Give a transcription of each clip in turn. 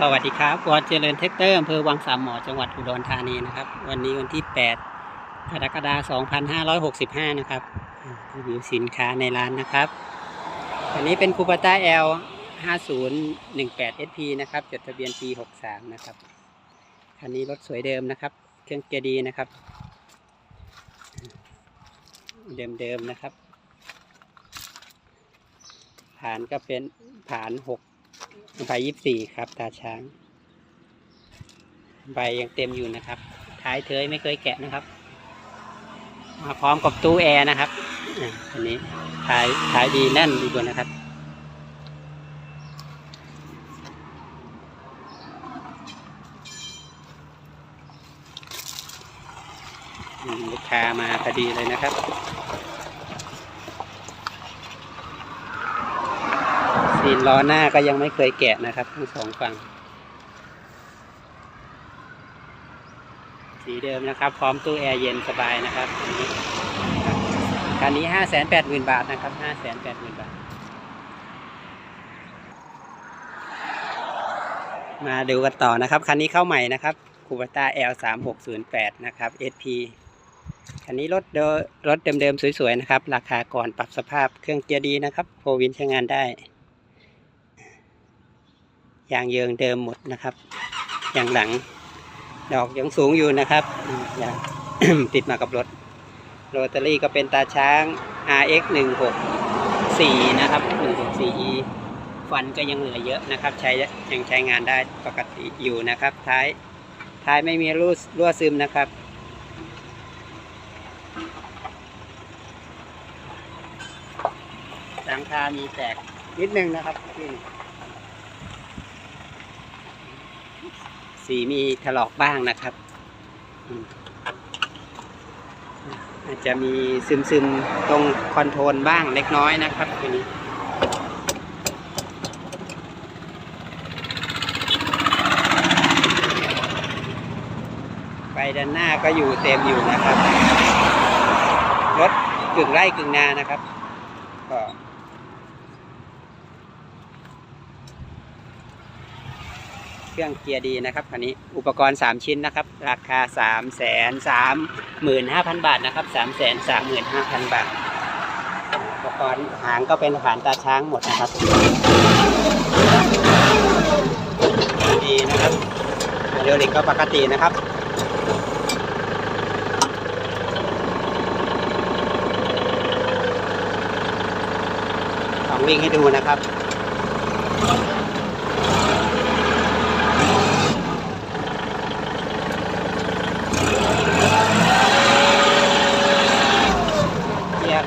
สวัสดีครับวอเจริญเทคเตอร์อำเภอวังสามหมอจังหวัดอุดรธานีนะครับ วันนี้วันที่ 8 กรกฎาคม 2565 นะครับรีวิวสินค้าในร้านนะครับ อันนี้เป็นคูปต้า L 5018 SP นะครับ จดทะเบียนปี 63 นะครับ คันนี้รถสวยเดิมนะครับ เครื่องเกียร์ดีนะครับ เดิมๆนะครับฐานก็เป็นฐาน 6 ใบยี่สี่ครับ ตาช้าง ใบยังเต็มอยู่นะครับ ท้ายเทยไม่เคยแกะนะครับ มาพร้อมกับตู้แอร์นะครับอันนี้ท้ายท้ายดีแน่นดีกว่านะครับมลูกค้ามาพอดีเลยนะครับ ซีนล้อหน้าก็ยังไม่เคยแกะนะครับ ทั้งสองฝั่ง สีเดิมนะครับ พร้อมตู้แอร์เย็นสบายนะครับคันนี้ห้าแสนแปดหมื่นบาทนะครับห้าแสนแปดหมื่นบาท มาดูกันต่อนะครับ คันนี้เข้าใหม่นะครับคูปต้า L 3 6 0 8นะครับ SP คันนี้รถเดรถเดิมๆ สวยๆ นะครับ ราคาก่อนปรับสภาพเครื่องเกียร์ดีนะครับ โฟวินใช้งานได้ ยางเยิงเดิมหมดนะครับยางหลัง ดอกยังสูงอยู่นะครับอืมยางติดมากับรถโรตารี่ก็เป็นตาช้าง RX 1 6 4นะครับ 1 6 4 E ฟันก็ยังเหลือเยอะนะครับ ใช้ยังใช้งานได้ปกติอยู่นะครับ ท้ายท้ายไม่มีรั่วรั่วซึมนะครับหลังคามีแตกนิดนึงนะครับที่ สีมีถลอกบ้างนะครับ อาจจะมีซึมซึมๆตรงคอนโทรลบ้างเล็กน้อยนะครับทีนี้ไฟด้านหน้าก็อยู่เต็มอยู่นะครับ รถกึ่งไร่กึ่งนานะครับ ก็ เครื่องเกียร์ดีนะครับคันนี้อุปกรณ์ 3 ชิ้นนะครับ ราคา 3 3 5 0 0 0 บาทนะครับ 3 3 5 0 0 0 บาท อุปกรณ์หางก็เป็นฐานตาช้างหมดนะครับดีนะครับเดลิกก็ปกตินะครับลองวิ่งให้ดูนะครับ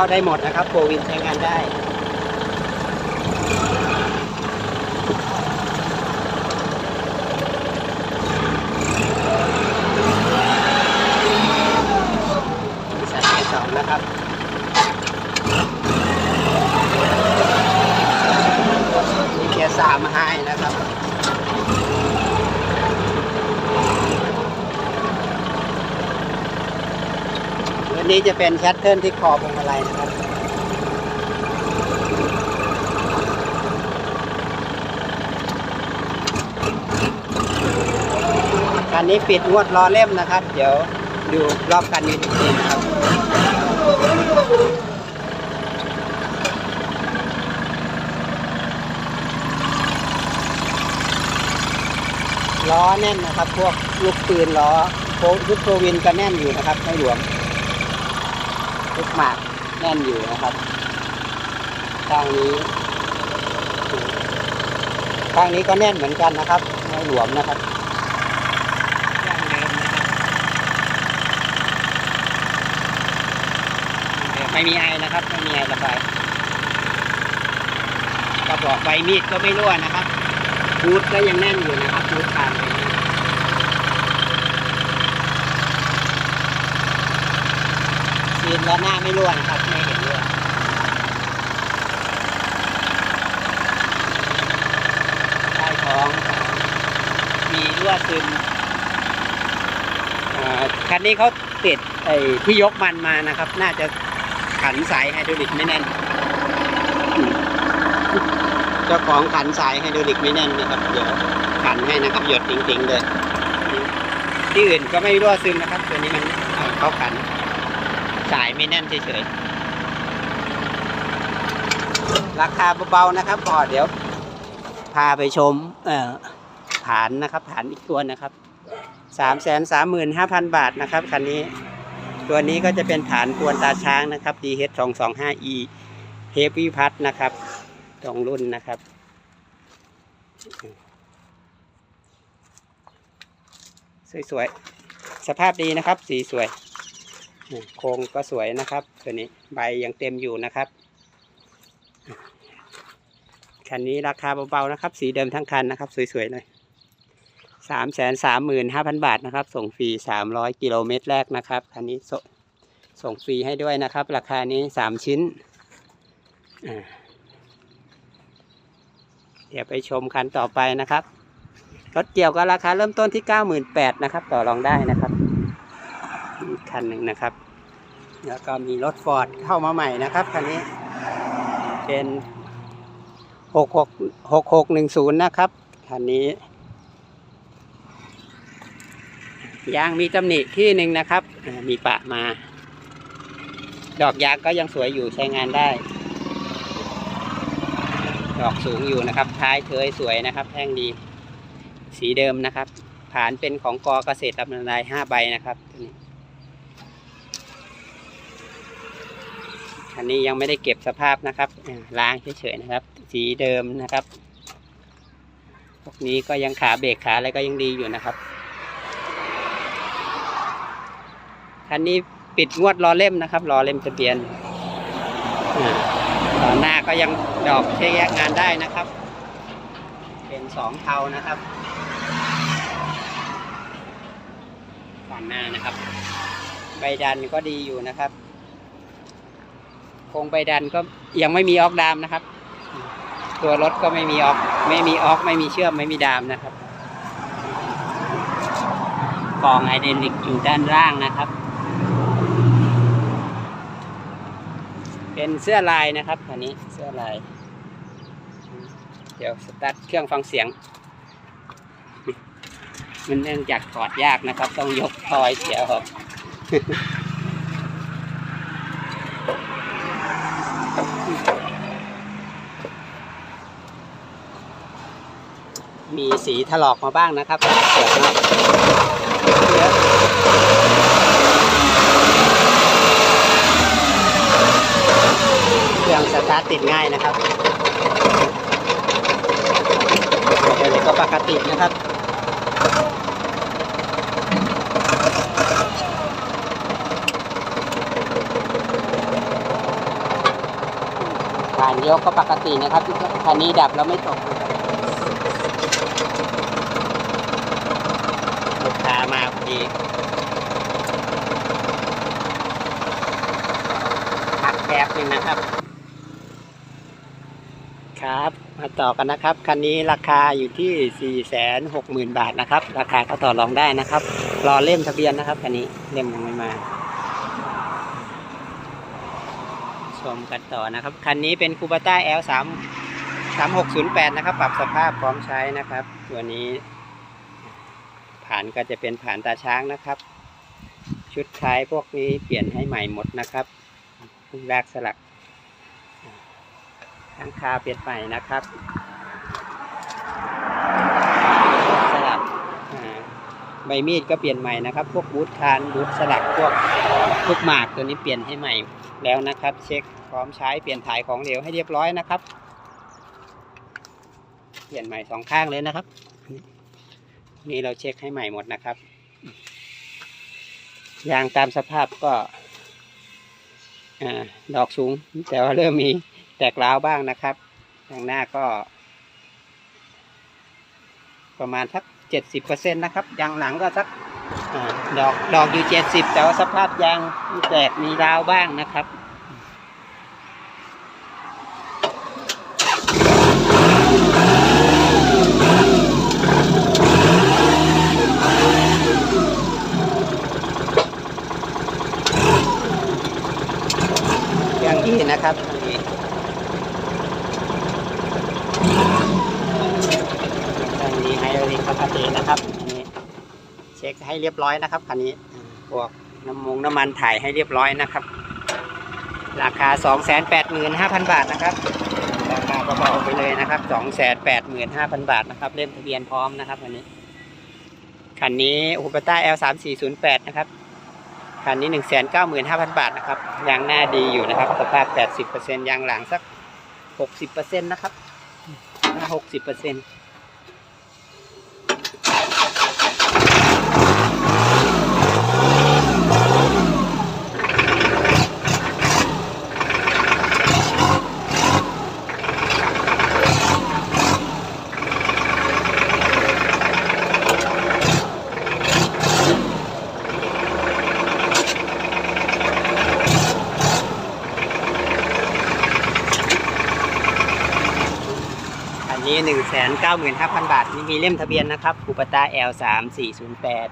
เกียร์เข้าได้หมดนะครับโฟวินใช้งานได้ ใส่เกียร์สองนะครับ มีเกียร์สามให้นะครับ วั นี้จะเป็นแคทเทิลที่คอพวงมาลัยนะครับ คันนี้ปิดงวดล้อเล่มนะครับ เดี๋ยวดูรอบคันนี้อีกทีนะครับล้อแน่นนะครับ พวกลูกปืนล้อโฟลูกโฟวินก็แน่นอยู่นะครับไม่หลวม ลูกหมากแน่นอยู่นะครับข้างนี้ข้างนี้ก็แน่นเหมือนกันนะครับ ไม่หลวมนะครับย่างเดิมนะครับไม่มีไอนะครับ ไม่มีไอระบายกระบอกใบมีดก็ไม่รั่วนะครับบูทก็ยังแน่นอยู่นะครับบูททางเลยนะซี นและหน้าไม่รั่วนะครับ ไม่เห็นรั่วใต้ท้อง มีรั่วซึมอ่าคันนี้เขาติดไอ้ที่ยกมันมานะครับ น่าจะขันสายไฮดรอลิกไม่แน่น เจ้าของขันสายไฮดรอลิกไม่แน่นนะครับ เดี๋ยวขันขันให้นะครับหยดจริงๆเลย ที่อื่นก็ไม่รั่วซึมนะครับ ตัวนี้มันเขาขัน สายไม่แน่นเฉยๆ ราคาเบาๆนะครับก็เดี๋ยว พาไปชมเอ่อฐานนะครับฐานอีกตัวนะครับสามแสนสามหมื่นห้าพันบาทนะครับคันนี้ ตัวนี้ก็จะเป็นฐานกวนตาช้างนะครับ DH 2 2 5 E Heavy p a d นะครับตรงรุ่นนะครับสวยๆ สภาพดีนะครับ สีสวย โครงก็สวยนะครับ ตัวนี้ใบยังเต็มอยู่นะครับ คันนี้ราคาเบาๆนะครับ สีเดิมทั้งคันนะครับ สวยๆเลยสามแสนสามหมื่นห้าพันบาทนะครับ ส่งฟรีสามร้อยกิโลเมตรแรกนะครับคันนี้สส่งฟรีให้ด้วยนะครับ ราคานี้สามชิ้น เดี๋ยวไปชมคันต่อไปนะครับรถเกี่ยวก็ราคาเริ่มต้นที่เก้าหมื่นแปดนะครับ ต่อรองได้นะครับ คันหนึ่งนะครับ แล้วก็มีรถฟอร์ดเข้ามาใหม่นะครับคันนี้เป็นหกหกหกหกหนึ่งศูนย์นะครับคันนี้ยางมีตำหนิที่หนึ่งนะครับ มีปะมา ดอกยางก็ยังสวยอยู่ใช้งานได้ ดอกสูงอยู่นะครับ ท้ายเคยสวยนะครับแท่งดี สีเดิมนะครับ ฐานเป็นของกอเกษตรลำนาลายห้าใบนะครับตัวนี้ อันนี้ยังไม่ได้เก็บสภาพนะครับล้างเฉยๆนะครับ สีเดิมนะครับ พวกนี้ก็ยังขาเบรกขาอะไรก็ยังดีอยู่นะครับคันนี้ปิดงวดรอเล่มนะครับรอเล่มทะเบียนต่อหน้าก็ยังดอกใช้แยกงานได้นะครับ เป็นสองเทานะครับด้านหน้านะครับ ใบดันก็ดีอยู่นะครับ โครงใบดันก็ยังไม่มีออกดามนะครับ ตัวรถก็ไม่มีออก ไม่มีออก ไม่มีเชื่อมไม่มีดามนะครับกองไอเดนิกอยู่ด้านล่างนะครับ เป็นเสื้อลายนะครับอันนี้เสื้อลาย เดี๋ยวสตาร์ทเครื่องฟังเสียง มันเนื่องจากถอดยากนะครับ ต้องยกทอยเสียครับ มีสีถลอกมาบ้างนะครับเปิดมาเยอะเครื่องสตาร์ทติดง่ายนะครับเดี๋ยวก็ปกตินะครับผ่านยกก็ปกตินะครับคันนี้ดับแล้วไม่ตกค้ามาพอ ดีพักแป๊บหนึงนะครับ ครับ มาต่อกันนะครับ คันนี้ราคาอยู่ที่ 4 6 0 0 0 0 บาทนะครับ ราคาก็ต่อรองได้นะครับ รอเล่มทะเบียนนะครับคันนี้เล่มยังไม่มาชมกันต่อนะครับ คันนี้เป็นคูบาต้า L 3 3608 นะครับ ปรับสภาพพร้อมใช้นะครับ ตัวนี้ ผ่านก็จะเป็นผ่านตาช้างนะครับ ชุดท้ายพวกนี้เปลี่ยนให้ใหม่หมดนะครับแรกสลักทั้งคาเปลี่ยนใหม่นะครับสลักใบมีดก็เปลี่ยนใหม่นะครับ พวกบูทคานบูทสลักพวกพวกหมากตัวนี้เปลี่ยนให้ใหม่แล้วนะครับ เช็คพร้อมใช้เปลี่ยนถ่ายของเหลวให้เรียบร้อยนะครับ เปลี่ยนใหม่สองข้างเลยนะครับ นี่เราเช็คให้ใหม่หมดนะครับ ยางตามสภาพก็อดอกสูง แต่ว่าเริ่มมีแตกร้าวบ้างนะครับทางหน้าก็ ประมาณสักเจ็ดสิบเปอร์เซ็นต์นะครับ ยางหลังก็สักอดอกดอกอยู่เจ็ดสิบแต่ว่าสภาพยางแตกมีร้าวบ้างนะครับ อย่างที่ นะครับนี่ทางนี้ไฮดรอลิกช็คให้เรียบร้อยนะครับคันนี้อ่าพวกน้ำมงน้ำมันถ่ายให้เรียบร้อยนะครับ ราคา 285,000 บาทนะครับราคาเบาๆไปเลยนะครับ 285,000 บาทนะครับเล่มทะเบียนพร้อมนะครับคันนี้คันนี้อุปต้า L 3 4 0 8 นะครับ คันนี้ 195,000 บาทนะครับยางหน้าดีอยู่นะครับสภาพ 80%ยางหลังสัก 60%นะครับ 60%อัน นี้หนึ่งแสนเก้าหมื่นห้าพันบาทนี่มีเล่มทะเบียนนะครับคูปต้า L สามสี่ศูนย์แปด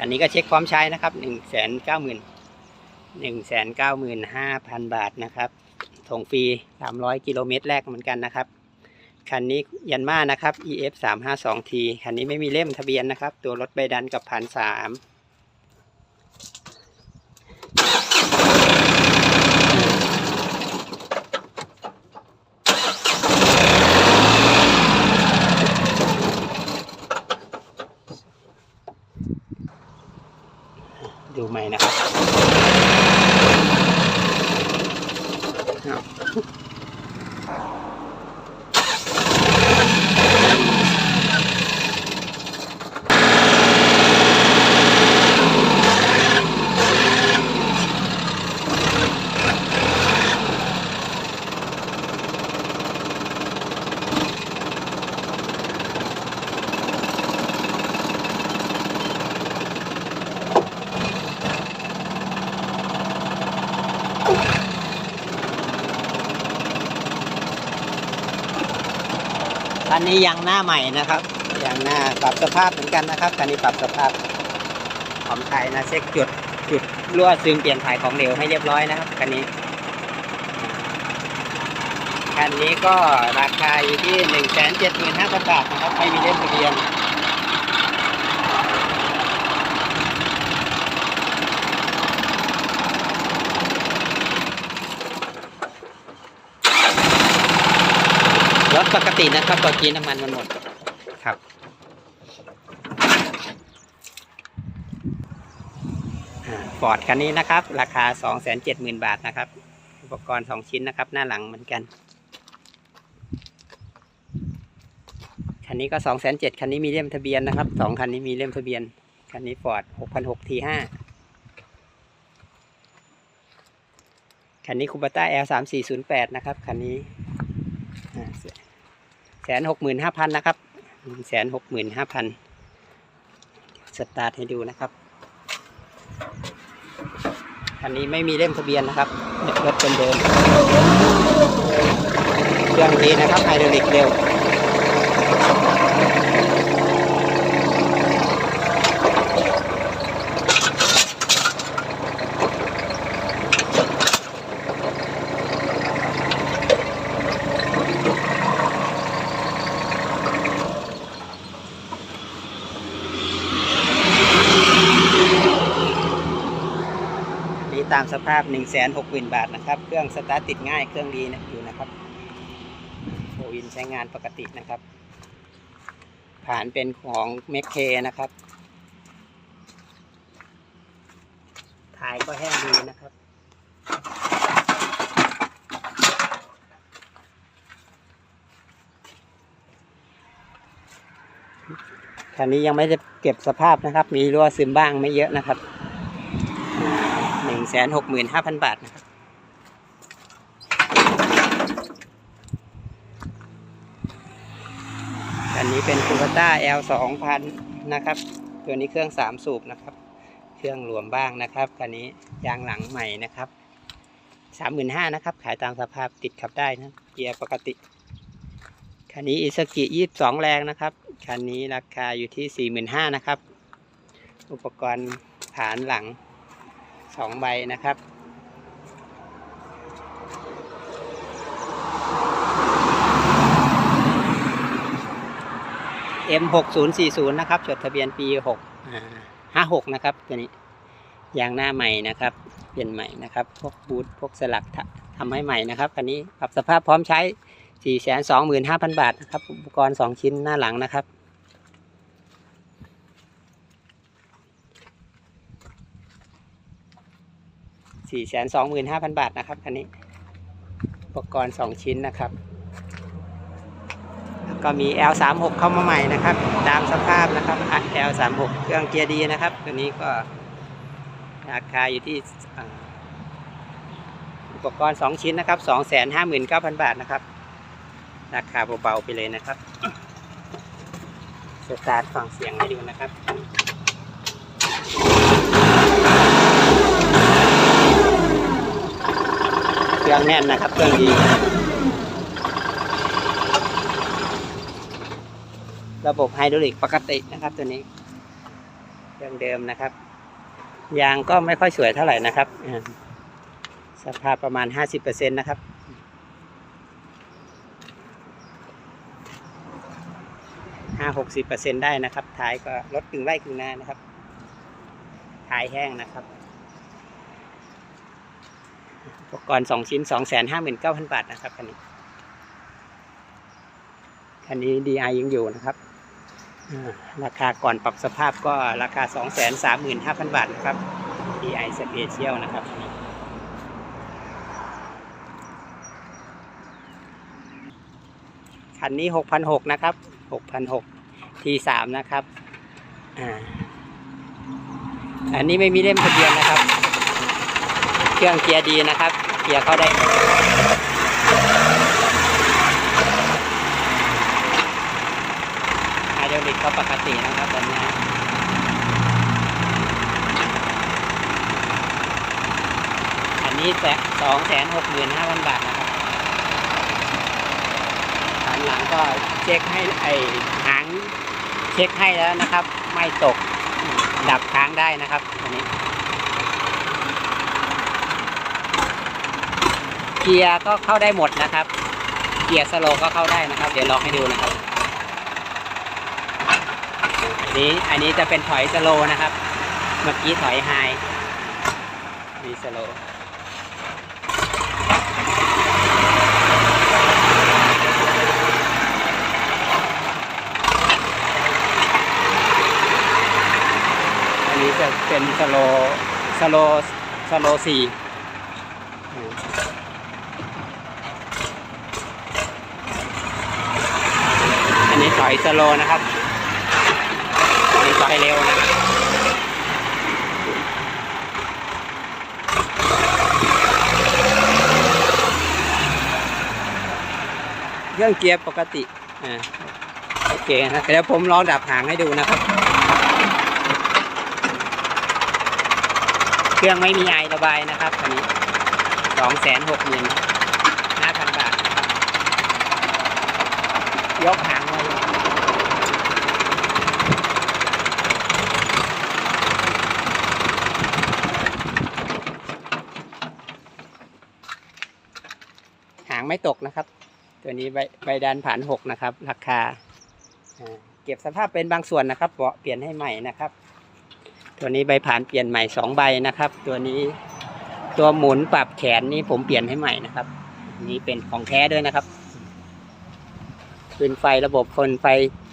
อันนี้ก็เช็คความใช้นะครับหนึ่งแสนเก้าหมื่นหนึ่งแสนเก้าหมื่นห้าพันบาทนะครับส่งฟรีสามร้อยกิโลเมตรแรกเหมือนกันนะครับ คันนี้ยันมานะครับ EF สามห้าสอง T คันนี้ไม่มีเล่มทะเบียนนะครับ ตัวรถใบดันกับพันสาม ดูในี้ยางหน้าใหม่นะครับยางหน้าปรับสภาพเหมือนกันนะครับคันนี้ปรับสภาพของไทยนะเช็คจุดจุดรั่วซึมเปลี่ยนถ่ายของเหลวให้เรียบร้อยนะครับคันนี้คันนี้ก็ราคาอยู่ที่หนึ่งแสนเจ็ดหมื่นห้าพันบาทนะครับไม่มีเล่มทะเบียน ถปกตินะครับตอนกี้น้ำมันมันหมดครับฟอร์ดคันนี้นะครับ ราคา 270,000 บาทนะครับ อุปกรณ์ 2 ชิ้นนะครับ หน้าหลังเหมือนกัน คันนี้ก็ 207,000คันนี้มีเล่มทะเบียนนะครับสองคันนี้มีเล่มทะเบียน คันนี้ฟอร์ด6,600 T5 คันนี้คูปต้า L 3408 นะครับ คันนี้ แสนหกหมื่นห้าพันนะครับแสนหกหมื่นห้าพันสตาร์ทให้ดูนะครับคันนี้ไม่มีเล่มทะเบียนนะครับรถเป็นเดิมเครื่องดีนะครับไฮดรอลิกเร็ว นี่ตามสภาพ1 6 0 0 0 0บาทนะครับ เครื่องสตาร์ทติดง่ายเครื่องดีนะอยู่นะครับโฟวินใช้งานปกตินะครับผ่านเป็นของเมคเคนะครับถ่ายก็แห้งดีนะครับคันนี้ยังไม่ได้เก็บสภาพนะครับ มีรั่วซึมบ้างไม่เยอะนะครับ งแสนหกหมื่นห้าพันบาทนะครับอันนี้เป็นคูปต้า L สองพันนะครับ ตัวนี้เครื่องสามสูบนะครับ เครื่องรวมบ้างนะครับคันนี้ยางหลังใหม่นะครับสามหมื่นห้านะครับ ขายตามสภาพติดขับได้นะเกียร์ปกติคันนี้อิสกิยี่สองแรงนะครับ คันนี้ราคาอยู่ที่สี่หมื่นห้านะครับ อุปกรณ์ฐานหลัง สองใบนะครับเอ็มหกศูนย์สี่ศูนย์นะครับ จดทะเบียนปีหกห้าหกนะครับตัวนี้ยางหน้าใหม่นะครับ เปลี่ยนใหม่นะครับ พวกบูทพวกสลักทำให้ใหม่นะครับคันนี้ปรับสภาพพร้อมใช้สี่แสนสองหมื่นห้าพันบาทนะครับ อุปกรณ์สองชิ้นหน้าหลังนะครับ 425,000บาทนะครับคันนี้อุปกรณ์2ชิ้นนะครับ ก็มี L36 เข้ามาใหม่นะครับ ตามสภาพนะครับ L36 เครื่องเกียร์ดีนะครับ ตัวนี้ก็ราคาอยู่ที่อุปกรณ์ 2 ชิ้นนะครับ 259,000 บาทนะครับ ราคาเบาๆไปเลยนะครับ สตาร์ทฟังเสียงให้ดูนะครับ เครื่องแน่นนะครับเครื่องดี ระบบไฮดรอลิกปกตินะครับตัวนี้เครื่องเดิมนะครับ ยางก็ไม่ค่อยสวยเท่าไหร่นะครับ สภาพประมาณ 50%นะครับห้าหกสิบเปอร์เซ็นได้นะครับท้ายก็ลดกึ่งไร่กึ่งนานะครับท้ายแห้งนะครับ อุ ปกรณ์สองชิ้นสองแสนห้าหมื่นเก้าพันบาทนะครับคันนี้คันนี้ DI ยังอยู่นะครับราคาก่อนปรับสภาพก็ราคา 2 3 5 0 0 0 บาทนะครับ DI Special นะครับอันนี้คันนี้ 6,600 นะครับ 6,600 T3 นะครับ อ่า อันนี้ไม่มีเล่มทะเบียนนะครับ เครื่องเกียร์ดีนะครับ เกียร์เข้าได้หมดไฮดรอลิกก็ปกตินะครับตอนนี้อันนี้แสสองแสนหกหมื่นห้าพันบาทนะครับอันหลังก็เช็คให้ไอหางเช็คให้แล้วนะครับ ไม่ตกดับค้างได้นะครับอันนี้ เกียร์ก็เข้าได้หมดนะครับ เกียร์สโลก็เข้าได้นะครับ เดี๋ยวลองให้ดูนะครับอันนี้อันนี้จะเป็นถอยสโลนะครับ เมื่อกี้ถอยไฮมีสโลอันนี้จะเป็นสโลสโลสโลสี่ อยสโลนะครับอันนี้ถอยเร็วนะครับเครื่องเกียร์ปกติอ่าโอเคนะเดี๋ยวผมลองดับหางให้ดูนะครับ เครื่องไม่มีไอระบายนะครับอันนี้สองแสนหกหมื่นห้าพันบาทยกหาง ไม่ตกนะครับ ตัวนี้ใบใบดันผ่านหกนะครับ ราคาเก็บสภาพเป็นบางส่วนนะครับเบาะเปลี่ยนให้ใหม่นะครับ ตัวนี้ใบผ่านเปลี่ยนใหม่สองใบนะครับ ตัวนี้ตัวหมุนปรับแขนนี้ผมเปลี่ยนให้ใหม่นะครับ นี่เป็นของแท้ด้วยนะครับฟืนไฟระบบคนไฟ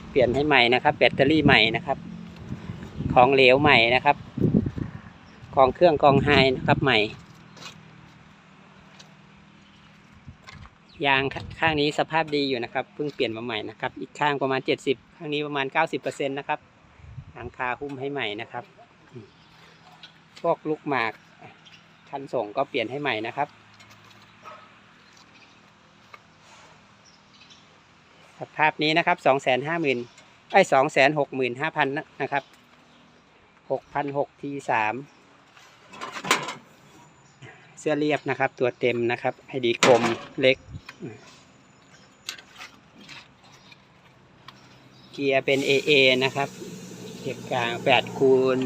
เปลี่ยนให้ใหม่นะครับ แบตเตอรี่ใหม่นะครับ ของเหลวใหม่นะครับกองเครื่องกองไฮนะครับใหม่ ยางข้างนี้สภาพดีอยู่นะครับเพิ่งเปลี่ยนมาใหม่นะครับ อีกข้างประมาณ 70 ข้างนี้ประมาณ 90%นะครับหลังคาหุ้มให้ใหม่นะครับ พวกลูกหมากคันส่งก็เปลี่ยนให้ใหม่นะครับสภาพนี้นะครับสองแสนห้าหมื่นไอ้สองแสนหกหมื่นห้าพันนะครับหกพันหกทีสามเสื้อเรียบนะครับ ตัวเต็มนะครับให้ดีคมเล็ก เกียร์เป็น AA นะครับ เก็บกลางแปดคูณ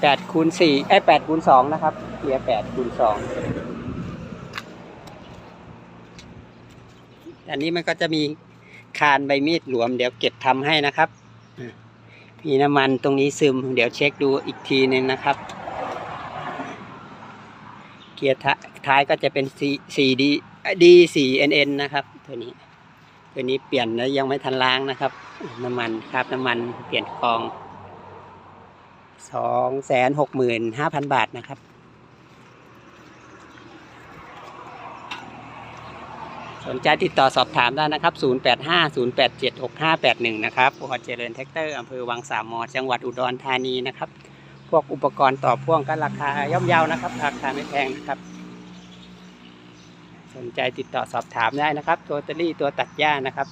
แปดคูณสี่ไอ้แปดคูณสองนะครับ เกียร์แปดคูณสองอันนี้มันก็จะมีคานใบมีดหลวม เดี๋ยวเก็บทำให้นะครับ มีน้ำมันตรงนี้ซึม เดี๋ยวเช็คดูอีกทีหนึงนะครับ เกียร์ท้ายก็จะเป็น C D4NN นะครับ ตัวนี้ ตัวนี้เปลี่ยนแล้วยังไม่ทันล้างนะครับ น้ำมันครับน้ำมันเปลี่ยนกองสองแสนหกหมื่นห้าพันบาทนะครับ สนใจติดต่อสอบถามได้นะครับ 0850876581 นะครับพอเจริญแท็กเตอร์อำเภอวังสามมอจังหวัดอุดรธานีนะครับ พวกอุปกรณ์ต่อพ่วงก็ราคาย่อมเยาวนะครับ ราคาไม่แพงนะครับ สนใจติดต่อสอบถามได้นะครับ ตัวตอรี่ตัวตัดหญ้านะครับ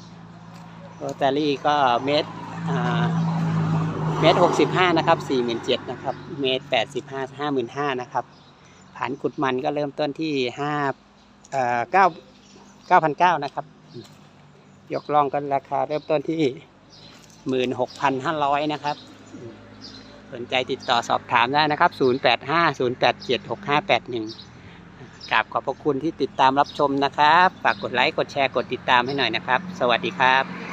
ตัวตอรี่ก็เมตรอ่าเมตรหกสิบห้านะครับสี่หมื่นเจ็ดนะครับ เมตรแปดสิบห้าห้าหมื่นห้านะครับผ่านขุดมันก็เริ่มต้นที่ห้าเอ่อเก้าเก้าพันเก้านะครับ ยกล่องก็ราคาเริ่มต้นที่หมื่นหกพันห้าร้อยนะครับ สนใจติดต่อสอบถามได้นะครับ0 8 5 0 8 7 6 5 8 1 กราบขอบพระคุณที่ติดตามรับชมนะครับ ฝากกดไลค์ กดแชร์ กดติดตามให้หน่อยนะครับ สวัสดีครับ